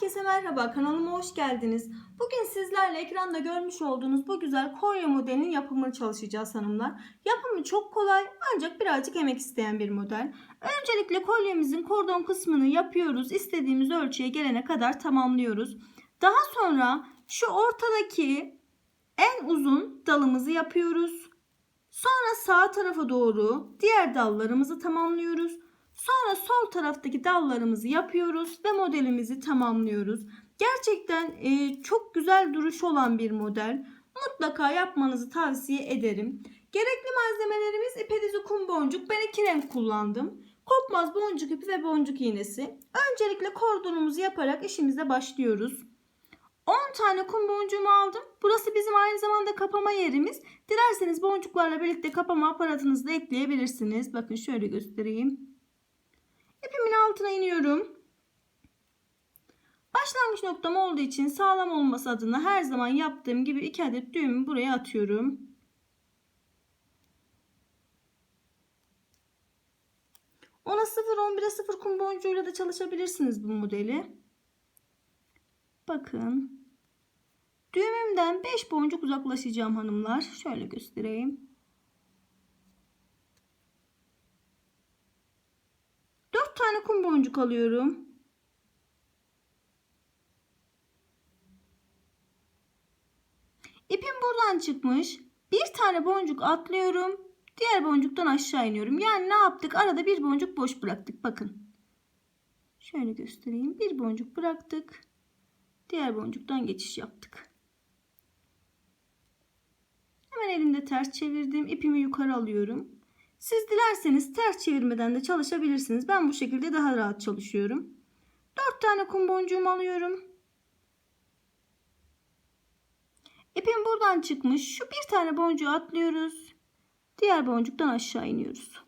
Herkese merhaba kanalıma hoş geldiniz. Bugün sizlerle ekranda görmüş olduğunuz bu güzel kolye modelinin yapımını çalışacağız hanımlar. Yapımı çok kolay ancak birazcık emek isteyen bir model. Öncelikle kolyemizin kordon kısmını yapıyoruz. İstediğimiz ölçüye gelene kadar tamamlıyoruz. Daha sonra şu ortadaki en uzun dalımızı yapıyoruz. Sonra sağ tarafa doğru diğer dallarımızı tamamlıyoruz. Sonra sol taraftaki dallarımızı yapıyoruz ve modelimizi tamamlıyoruz. Gerçekten e, çok güzel duruşu olan bir model. Mutlaka yapmanızı tavsiye ederim. Gerekli malzemelerimiz ipedizi kum boncuk. Ben iki renk kullandım. Kopmaz boncuk ipi ve boncuk iğnesi. Öncelikle kordonumuzu yaparak işimize başlıyoruz. 10 tane kum boncuğumu aldım. Burası bizim aynı zamanda kapama yerimiz. Dilerseniz boncuklarla birlikte kapama aparatınızı da ekleyebilirsiniz. Bakın şöyle göstereyim. İpimin altına iniyorum. Başlangıç noktam olduğu için sağlam olması adına her zaman yaptığım gibi iki adet düğümü buraya atıyorum. Ona 0 11'e 0 kum boncuğuyla da çalışabilirsiniz bu modeli. Bakın. Düğümümden 5 boncuk uzaklaşacağım hanımlar. Şöyle göstereyim. 4 tane kum boncuk alıyorum. İpim buradan çıkmış. Bir tane boncuk atlıyorum. Diğer boncuktan aşağı iniyorum. Yani ne yaptık? Arada bir boncuk boş bıraktık. Bakın. Şöyle göstereyim. Bir boncuk bıraktık. Diğer boncuktan geçiş yaptık. Hemen elimde ters çevirdim. İpimi yukarı alıyorum. Siz dilerseniz ters çevirmeden de çalışabilirsiniz. Ben bu şekilde daha rahat çalışıyorum. 4 tane kum boncuğumu alıyorum. İpim buradan çıkmış. Şu bir tane boncuğu atlıyoruz. Diğer boncuktan aşağı iniyoruz.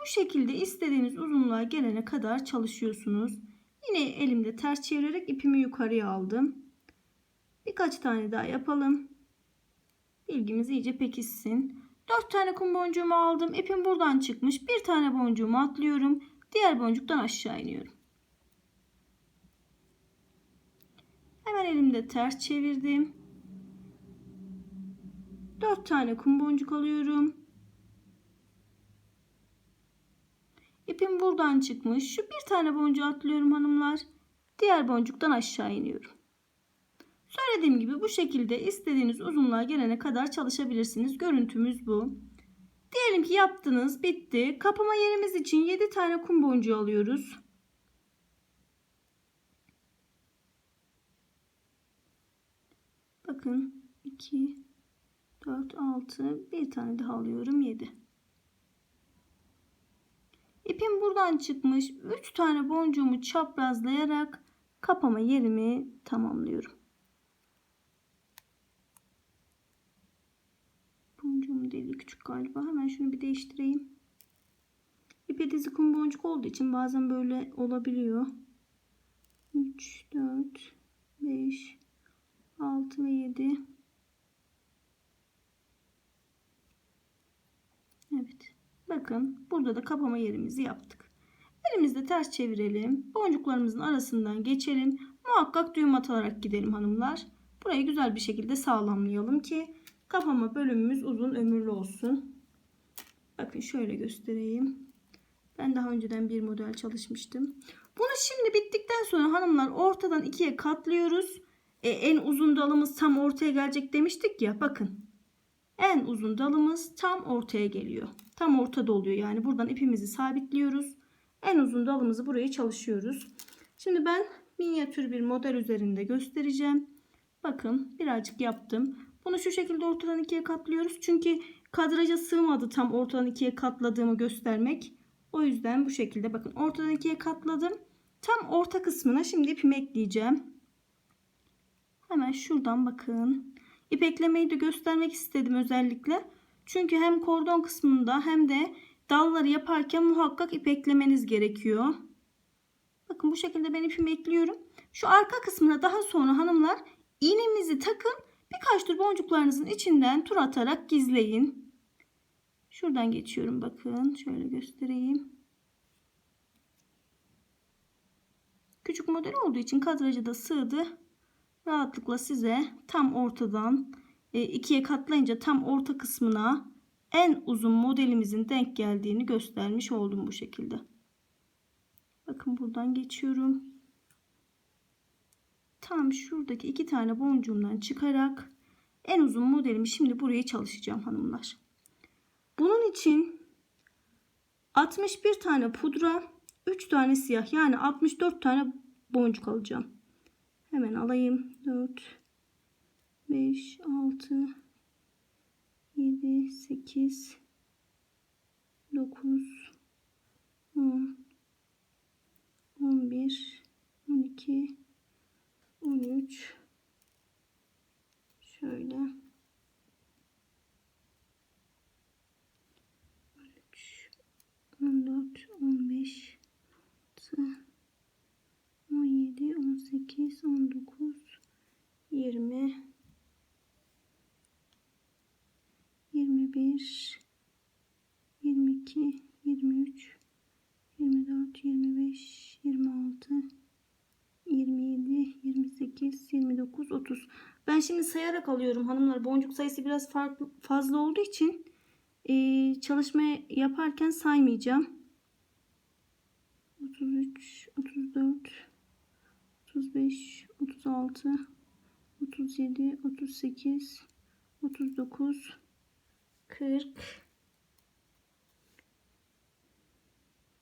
Bu şekilde istediğiniz uzunluğa gelene kadar çalışıyorsunuz. Yine elimde ters çevirerek ipimi yukarıya aldım. Birkaç tane daha yapalım. Bilgimiz iyice pekişsin. 4 tane kum boncuğumu aldım. İpim buradan çıkmış. Bir tane boncuğumu atlıyorum. Diğer boncuktan aşağı iniyorum. Hemen elimde ters çevirdim. 4 tane kum boncuk alıyorum. İpim buradan çıkmış. Şu bir tane boncuğu atlıyorum hanımlar. Diğer boncuktan aşağı iniyorum. Söylediğim gibi bu şekilde istediğiniz uzunluğa gelene kadar çalışabilirsiniz. Görüntümüz bu. Diyelim ki yaptınız, bitti. Kapama yerimiz için 7 tane kum boncuğu alıyoruz. Bakın 2 4 6 bir tane daha alıyorum 7. İpim buradan çıkmış. 3 tane boncuğumu çaprazlayarak kapama yerimi tamamlıyorum. Boncuğum deli küçük galiba. Hemen şunu bir değiştireyim. İpe dizi kum boncuk olduğu için bazen böyle olabiliyor. 3, 4, 5, 6 ve 7. Evet. Bakın burada da kapama yerimizi yaptık. Elimizde ters çevirelim. Boncuklarımızın arasından geçelim. Muhakkak düğüm atarak gidelim hanımlar. Burayı güzel bir şekilde sağlamlayalım ki kapama bölümümüz uzun ömürlü olsun. Bakın şöyle göstereyim. Ben daha önceden bir model çalışmıştım. Bunu şimdi bittikten sonra hanımlar ortadan ikiye katlıyoruz. E, en uzun dalımız tam ortaya gelecek demiştik ya. Bakın. En uzun dalımız tam ortaya geliyor. Tam ortada oluyor. Yani buradan ipimizi sabitliyoruz. En uzun dalımızı buraya çalışıyoruz. Şimdi ben minyatür bir model üzerinde göstereceğim. Bakın birazcık yaptım. Bunu şu şekilde ortadan ikiye katlıyoruz. Çünkü kadraja sığmadı tam ortadan ikiye katladığımı göstermek. O yüzden bu şekilde bakın ortadan ikiye katladım. Tam orta kısmına şimdi ipimi ekleyeceğim. Hemen şuradan bakın. İp eklemeyi de göstermek istedim özellikle. Çünkü hem kordon kısmında hem de dalları yaparken muhakkak ip eklemeniz gerekiyor. Bakın bu şekilde ben ipimi ekliyorum. Şu arka kısmına daha sonra hanımlar iğnemizi takın. Birkaç tur boncuklarınızın içinden tur atarak gizleyin. Şuradan geçiyorum bakın. Şöyle göstereyim. Küçük model olduğu için kadraja da sığdı. Rahatlıkla size tam ortadan e, ikiye katlayınca tam orta kısmına en uzun modelimizin denk geldiğini göstermiş oldum bu şekilde. Bakın buradan geçiyorum. Tam şuradaki iki tane boncuğumdan çıkarak en uzun modelimi şimdi buraya çalışacağım hanımlar. Bunun için 61 tane pudra, 3 tane siyah yani 64 tane boncuk alacağım. Hemen alayım. 4 5 6 7 8 9 10 11 12 13 şöyle. 13 14 15 17 18 19 20 21 22 23 24 25 26 27 28 29 30 ben şimdi sayarak alıyorum. Hanımlar boncuk sayısı biraz farklı fazla olduğu için e, çalışma yaparken saymayacağım. 33 34 35 36 37 38 39 40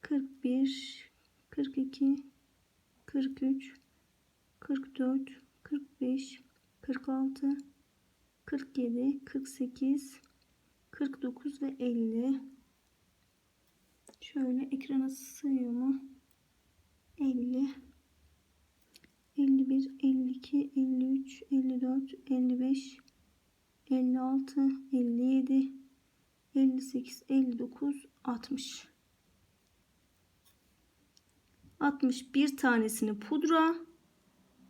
41 42 43 44 45 46 47 48 49 ve 50 şöyle ekrana sığıyor mu? 50 51 52 53 54 55 56 57 58 59 60 61 tanesini pudra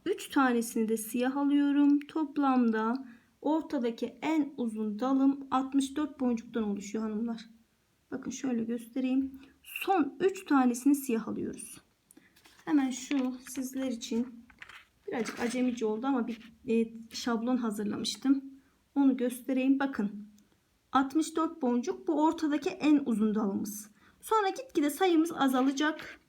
3 tanesini de siyah alıyorum. Toplamda ortadaki en uzun dalım 64 boncuktan oluşuyor hanımlar. Bakın şöyle göstereyim. Son 3 tanesini siyah alıyoruz. Hemen şu sizler için birazcık acemici oldu ama bir e, şablon hazırlamıştım. Onu göstereyim. Bakın 64 boncuk bu ortadaki en uzun dalımız. Sonra gitgide sayımız azalacak.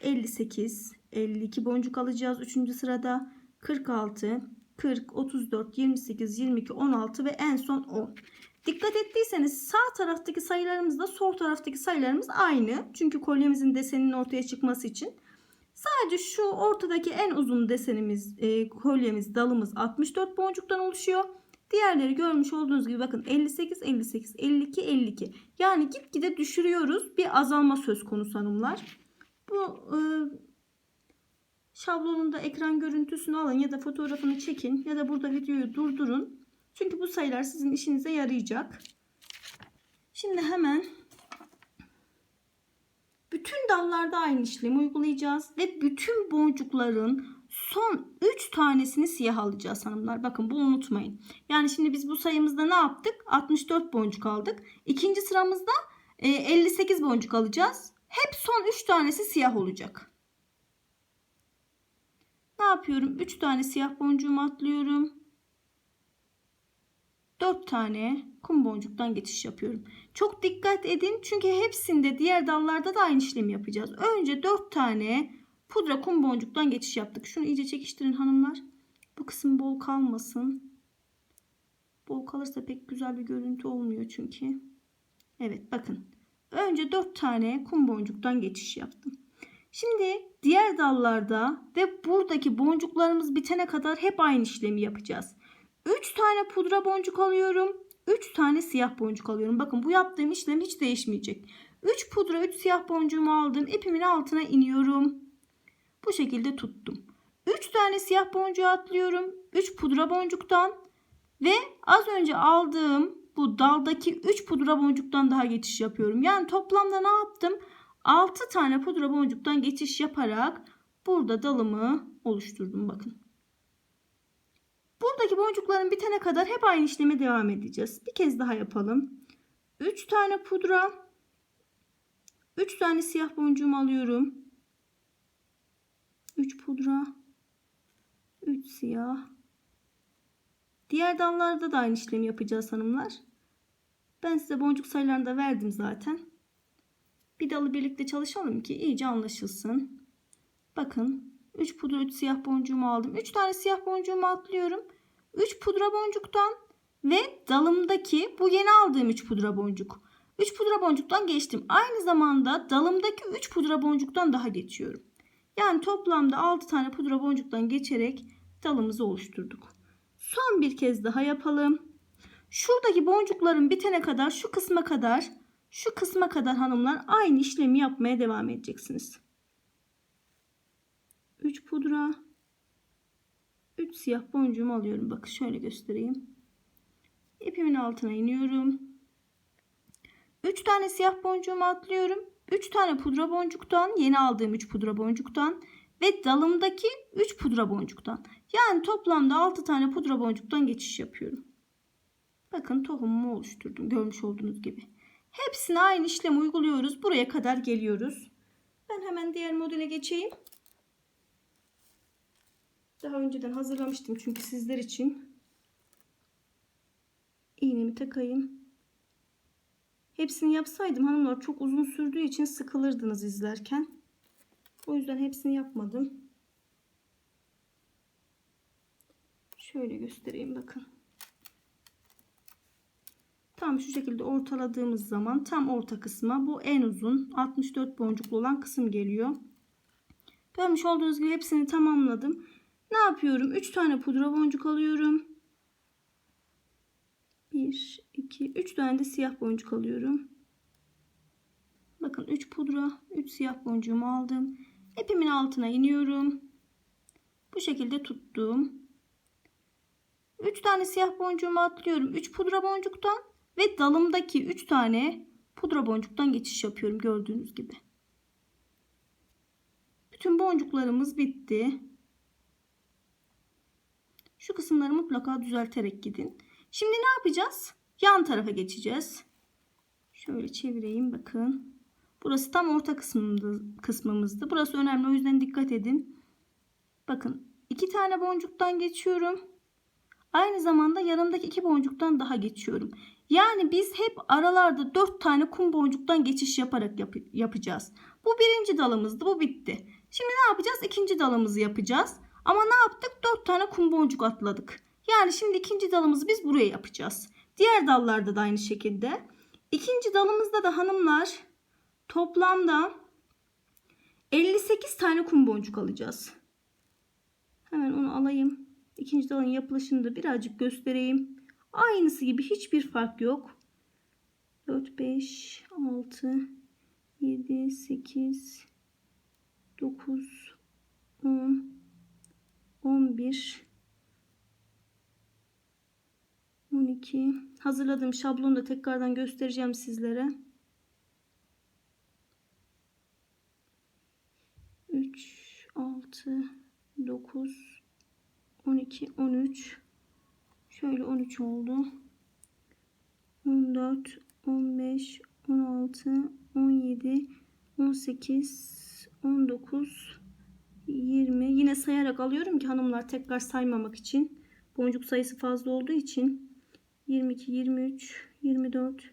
58, 52 boncuk alacağız 3. sırada. 46, 40, 34, 28, 22, 16 ve en son 10. Dikkat ettiyseniz sağ taraftaki sayılarımızla sol taraftaki sayılarımız aynı. Çünkü kolyemizin deseninin ortaya çıkması için. Sadece şu ortadaki en uzun desenimiz, e, kolyemiz, dalımız 64 boncuktan oluşuyor. Diğerleri görmüş olduğunuz gibi bakın 58, 58, 52, 52. Yani gitgide düşürüyoruz. Bir azalma söz konusu hanımlar. Bu e, şablonun da ekran görüntüsünü alın ya da fotoğrafını çekin ya da burada videoyu durdurun. Çünkü bu sayılar sizin işinize yarayacak. Şimdi hemen bütün dallarda aynı işlemi uygulayacağız ve bütün boncukların son 3 tanesini siyah alacağız hanımlar. Bakın bunu unutmayın. Yani şimdi biz bu sayımızda ne yaptık? 64 boncuk aldık. İkinci sıramızda 58 boncuk alacağız. Hep son 3 tanesi siyah olacak. Ne yapıyorum? 3 tane siyah boncuğumu atlıyorum. 4 tane kum boncuktan geçiş yapıyorum. Çok dikkat edin çünkü hepsinde diğer dallarda da aynı işlemi yapacağız. Önce 4 tane pudra kum boncuktan geçiş yaptık. Şunu iyice çekiştirin hanımlar. Bu kısım bol kalmasın. Bol kalırsa pek güzel bir görüntü olmuyor çünkü. Evet bakın. Önce 4 tane kum boncuktan geçiş yaptım. Şimdi diğer dallarda ve buradaki boncuklarımız bitene kadar hep aynı işlemi yapacağız. 3 tane pudra boncuk alıyorum. 3 tane siyah boncuk alıyorum. Bakın bu yaptığım işlem hiç değişmeyecek. 3 pudra 3 siyah boncuğumu aldım. İpimin altına iniyorum. Bu şekilde tuttum. 3 tane siyah boncuğu atlıyorum. 3 pudra boncuktan ve az önce aldığım bu daldaki 3 pudra boncuktan daha geçiş yapıyorum. Yani toplamda ne yaptım? 6 tane pudra boncuktan geçiş yaparak burada dalımı oluşturdum bakın. Buradaki boncukların bitene kadar hep aynı işleme devam edeceğiz. Bir kez daha yapalım. 3 tane pudra 3 tane siyah boncuğumu alıyorum. 3 pudra, 3 siyah. Diğer dallarda da aynı işlemi yapacağız hanımlar. Ben size boncuk sayılarını da verdim zaten. Bir dalı birlikte çalışalım ki iyice anlaşılsın. Bakın 3 pudra 3 siyah boncuğumu aldım. 3 tane siyah boncuğumu atlıyorum. 3 pudra boncuktan ve dalımdaki bu yeni aldığım 3 pudra boncuk. 3 pudra boncuktan geçtim. Aynı zamanda dalımdaki 3 pudra boncuktan daha geçiyorum. Yani toplamda 6 tane pudra boncuktan geçerek dalımızı oluşturduk. Son bir kez daha yapalım. Şuradaki boncukların bitene kadar şu kısma kadar şu kısma kadar hanımlar aynı işlemi yapmaya devam edeceksiniz. 3 pudra 3 siyah boncuğumu alıyorum. Bakın şöyle göstereyim. İpimin altına iniyorum. 3 tane siyah boncuğumu atlıyorum. 3 tane pudra boncuktan, yeni aldığım 3 pudra boncuktan ve dalımdaki 3 pudra boncuktan. Yani toplamda 6 tane pudra boncuktan geçiş yapıyorum. Bakın tohumumu oluşturdum görmüş olduğunuz gibi. Hepsine aynı işlemi uyguluyoruz. Buraya kadar geliyoruz. Ben hemen diğer modele geçeyim. Daha önceden hazırlamıştım çünkü sizler için. İğnemi takayım. Hepsini yapsaydım hanımlar çok uzun sürdüğü için sıkılırdınız izlerken. O yüzden hepsini yapmadım. Şöyle göstereyim bakın. Tam şu şekilde ortaladığımız zaman tam orta kısma bu en uzun 64 boncuklu olan kısım geliyor. Görmüş olduğunuz gibi hepsini tamamladım. Ne yapıyorum? 3 tane pudra boncuk alıyorum. 1, 2, 3 tane de siyah boncuk alıyorum. Bakın 3 pudra, 3 siyah boncuğumu aldım. İpimin altına iniyorum. Bu şekilde tuttum. 3 tane siyah boncuğumu atlıyorum. 3 pudra boncuktan ve dalımdaki 3 tane pudra boncuktan geçiş yapıyorum gördüğünüz gibi. Bütün boncuklarımız bitti. Şu kısımları mutlaka düzelterek gidin. Şimdi ne yapacağız? Yan tarafa geçeceğiz. Şöyle çevireyim bakın. Burası tam orta kısmımızdı. Burası önemli o yüzden dikkat edin. Bakın iki tane boncuktan geçiyorum. Aynı zamanda yanımdaki iki boncuktan daha geçiyorum. Yani biz hep aralarda dört tane kum boncuktan geçiş yaparak yap yapacağız. Bu birinci dalımızdı. Bu bitti. Şimdi ne yapacağız? İkinci dalımızı yapacağız. Ama ne yaptık? Dört tane kum boncuk atladık. Yani şimdi ikinci dalımızı biz buraya yapacağız. Diğer dallarda da aynı şekilde. İkinci dalımızda da hanımlar toplamda 58 tane kum boncuk alacağız. Hemen onu alayım. İkinci dalın yapılışını da birazcık göstereyim. Aynısı gibi hiçbir fark yok. 4, 5, 6, 7, 8, 9, 10, 11, 12. Hazırladığım şablonu da tekrardan göstereceğim sizlere. 3, 6, 9, 12, 13. Şöyle 13 oldu. 14, 15, 16, 17, 18, 19, 20. Yine sayarak alıyorum ki hanımlar tekrar saymamak için. Boncuk sayısı fazla olduğu için. 22, 23, 24,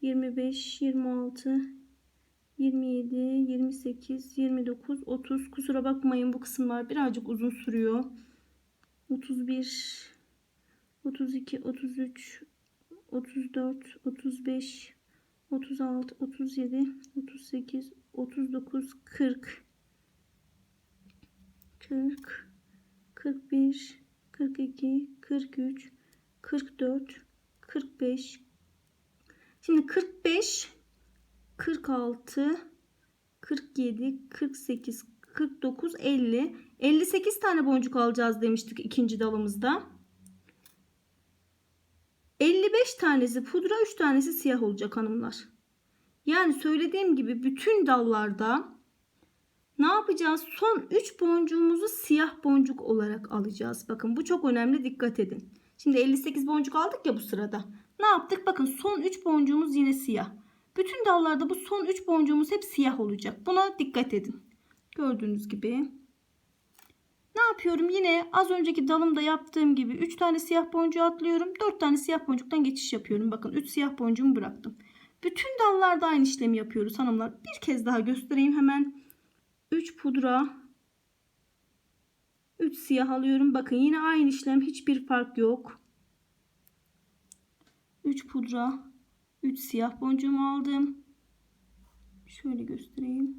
25, 26, 27, 28, 29, 30. Kusura bakmayın bu kısımlar birazcık uzun sürüyor. 31, 32, 33, 34, 35, 36, 37, 38, 39, 40, 40, 41, 42, 43, 44, 45. Şimdi 45, 46, 47, 48, 49, 50. 58 tane boncuk alacağız demiştik ikinci dalımızda. 55 tanesi pudra 3 tanesi siyah olacak hanımlar. Yani söylediğim gibi bütün dallarda ne yapacağız? Son 3 boncuğumuzu siyah boncuk olarak alacağız. Bakın bu çok önemli dikkat edin. Şimdi 58 boncuk aldık ya bu sırada. Ne yaptık? Bakın son 3 boncuğumuz yine siyah. Bütün dallarda bu son 3 boncuğumuz hep siyah olacak. Buna dikkat edin. Gördüğünüz gibi yapıyorum? Yine az önceki dalımda yaptığım gibi 3 tane siyah boncuğu atlıyorum. 4 tane siyah boncuktan geçiş yapıyorum. Bakın 3 siyah boncuğumu bıraktım. Bütün dallarda aynı işlemi yapıyoruz hanımlar. Bir kez daha göstereyim hemen. 3 pudra 3 siyah alıyorum. Bakın yine aynı işlem. Hiçbir fark yok. 3 pudra 3 siyah boncuğumu aldım. Şöyle göstereyim.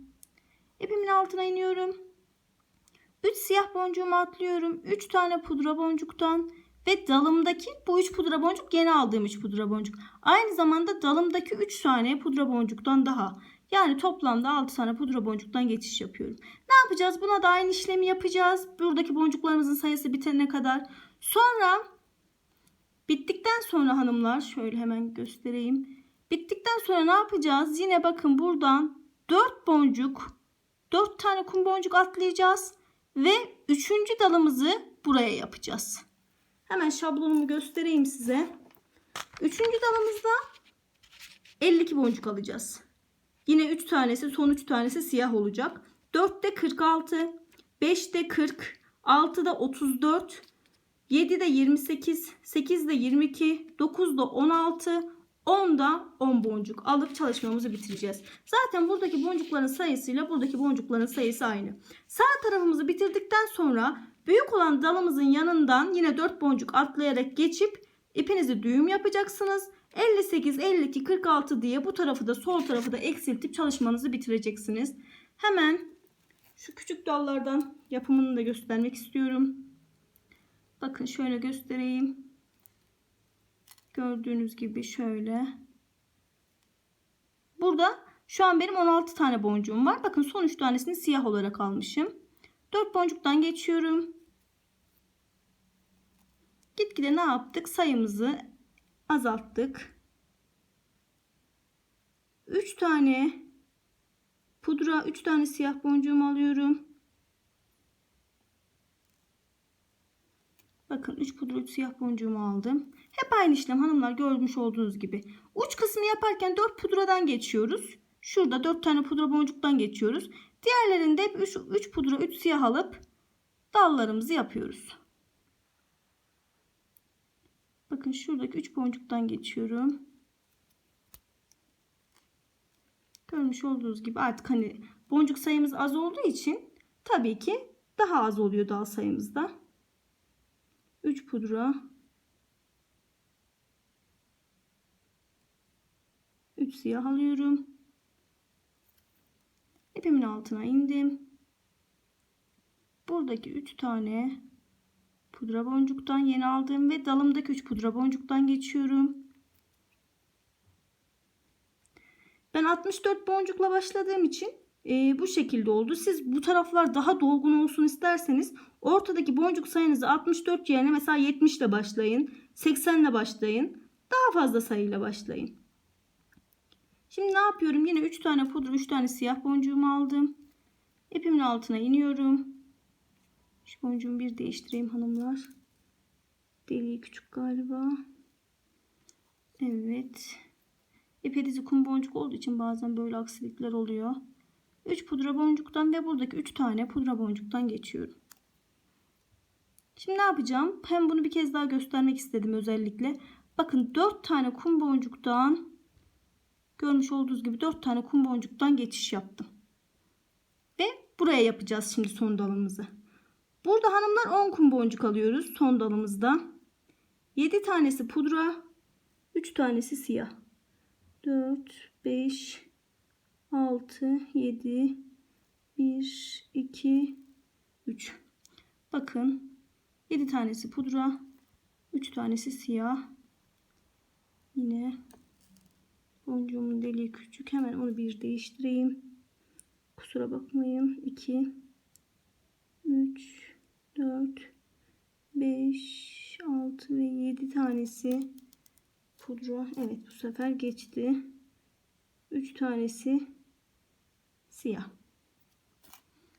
İpimin altına iniyorum. 3 siyah boncuğumu atlıyorum. 3 tane pudra boncuktan ve dalımdaki bu 3 pudra boncuk yeni aldığım 3 pudra boncuk. Aynı zamanda dalımdaki 3 tane pudra boncuktan daha. Yani toplamda 6 tane pudra boncuktan geçiş yapıyorum. Ne yapacağız? Buna da aynı işlemi yapacağız. Buradaki boncuklarımızın sayısı bitene kadar. Sonra bittikten sonra hanımlar şöyle hemen göstereyim. Bittikten sonra ne yapacağız? Yine bakın buradan 4 boncuk 4 tane kum boncuk atlayacağız ve 3. dalımızı buraya yapacağız. Hemen şablonumu göstereyim size. 3. dalımızda 52 boncuk alacağız. Yine 3 tanesi son 3 tanesi siyah olacak. 4'te 46, 5'te 40, 6'da 34, 7'de 28, 8'de 22, 9'da 16, 10'da 10 boncuk alıp çalışmamızı bitireceğiz. Zaten buradaki boncukların sayısıyla buradaki boncukların sayısı aynı. Sağ tarafımızı bitirdikten sonra büyük olan dalımızın yanından yine 4 boncuk atlayarak geçip ipinizi düğüm yapacaksınız. 58, 52, 46 diye bu tarafı da sol tarafı da eksiltip çalışmanızı bitireceksiniz. Hemen şu küçük dallardan yapımını da göstermek istiyorum. Bakın şöyle göstereyim. Gördüğünüz gibi şöyle. Burada şu an benim 16 tane boncuğum var. Bakın son 3 tanesini siyah olarak almışım. 4 boncuktan geçiyorum. Gitgide ne yaptık? Sayımızı azalttık. 3 tane pudra, 3 tane siyah boncuğumu alıyorum. Bakın 3 pudra 3 siyah boncuğumu aldım. Hep aynı işlem hanımlar görmüş olduğunuz gibi. Uç kısmı yaparken 4 pudradan geçiyoruz. Şurada 4 tane pudra boncuktan geçiyoruz. Diğerlerinde hep 3, 3 pudra 3 siyah alıp dallarımızı yapıyoruz. Bakın şuradaki 3 boncuktan geçiyorum. Görmüş olduğunuz gibi artık hani boncuk sayımız az olduğu için tabii ki daha az oluyor dal sayımızda. 3 pudra 3 siyah alıyorum. İpimin altına indim. Buradaki 3 tane pudra boncuktan yeni aldım ve dalımdaki 3 pudra boncuktan geçiyorum. Ben 64 boncukla başladığım için e, bu şekilde oldu. Siz bu taraflar daha dolgun olsun isterseniz ortadaki boncuk sayınızı 64 yerine mesela 70 ile başlayın. 80 ile başlayın. Daha fazla sayıyla başlayın. Şimdi ne yapıyorum? Yine 3 tane pudra 3 tane siyah boncuğumu aldım. İpimin altına iniyorum. Şu boncuğumu bir değiştireyim hanımlar. Deliği küçük galiba. Evet. İpedizi kum boncuk olduğu için bazen böyle aksilikler oluyor. 3 pudra boncuktan ve buradaki 3 tane pudra boncuktan geçiyorum. Şimdi ne yapacağım? Hem bunu bir kez daha göstermek istedim özellikle. Bakın 4 tane kum boncuktan görmüş olduğunuz gibi 4 tane kum boncuktan geçiş yaptım. Ve buraya yapacağız şimdi son dalımızı. Burada hanımlar 10 kum boncuk alıyoruz son dalımızda. 7 tanesi pudra, 3 tanesi siyah. 4, 5, 6, 7, 1, 2, 3. Bakın 7 tanesi pudra, 3 tanesi siyah. Yine boncuğumun deliği küçük. Hemen onu bir değiştireyim. Kusura bakmayın. 2, 3, 4, 5, 6 ve 7 tanesi pudra. Evet bu sefer geçti. 3 tanesi siyah.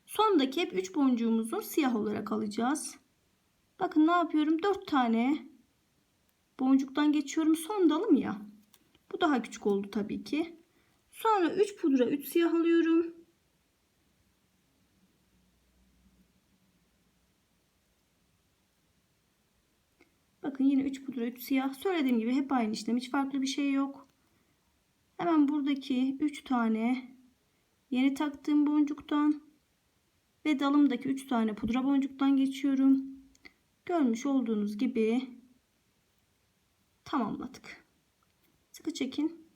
Sondaki hep 3 boncuğumuzu siyah olarak alacağız. Bakın ne yapıyorum? 4 tane boncuktan geçiyorum. Son dalım ya. Daha küçük oldu tabii ki. Sonra 3 pudra 3 siyah alıyorum. Bakın yine 3 pudra 3 siyah. Söylediğim gibi hep aynı işlem. Hiç farklı bir şey yok. Hemen buradaki 3 tane yeni taktığım boncuktan ve dalımdaki 3 tane pudra boncuktan geçiyorum. Görmüş olduğunuz gibi tamamladık. Sıkı çekin.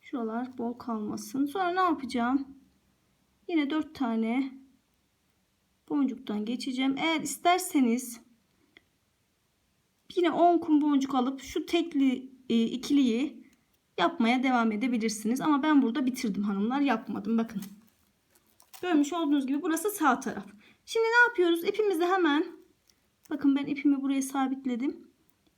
Şuralar bol kalmasın. Sonra ne yapacağım? Yine 4 tane boncuktan geçeceğim. Eğer isterseniz yine 10 kum boncuk alıp şu tekli e, ikiliyi yapmaya devam edebilirsiniz. Ama ben burada bitirdim hanımlar. Yapmadım. Bakın. Görmüş olduğunuz gibi burası sağ taraf. Şimdi ne yapıyoruz? İpimizi hemen bakın ben ipimi buraya sabitledim.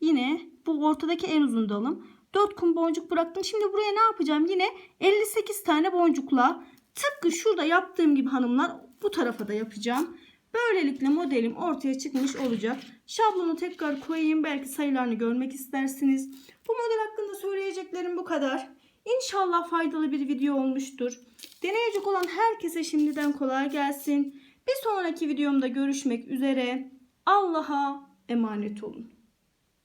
Yine bu ortadaki en uzun dalım. 4 kum boncuk bıraktım. Şimdi buraya ne yapacağım? Yine 58 tane boncukla tıpkı şurada yaptığım gibi hanımlar bu tarafa da yapacağım. Böylelikle modelim ortaya çıkmış olacak. Şablonu tekrar koyayım. Belki sayılarını görmek istersiniz. Bu model hakkında söyleyeceklerim bu kadar. İnşallah faydalı bir video olmuştur. Deneyecek olan herkese şimdiden kolay gelsin. Bir sonraki videomda görüşmek üzere. Allah'a emanet olun.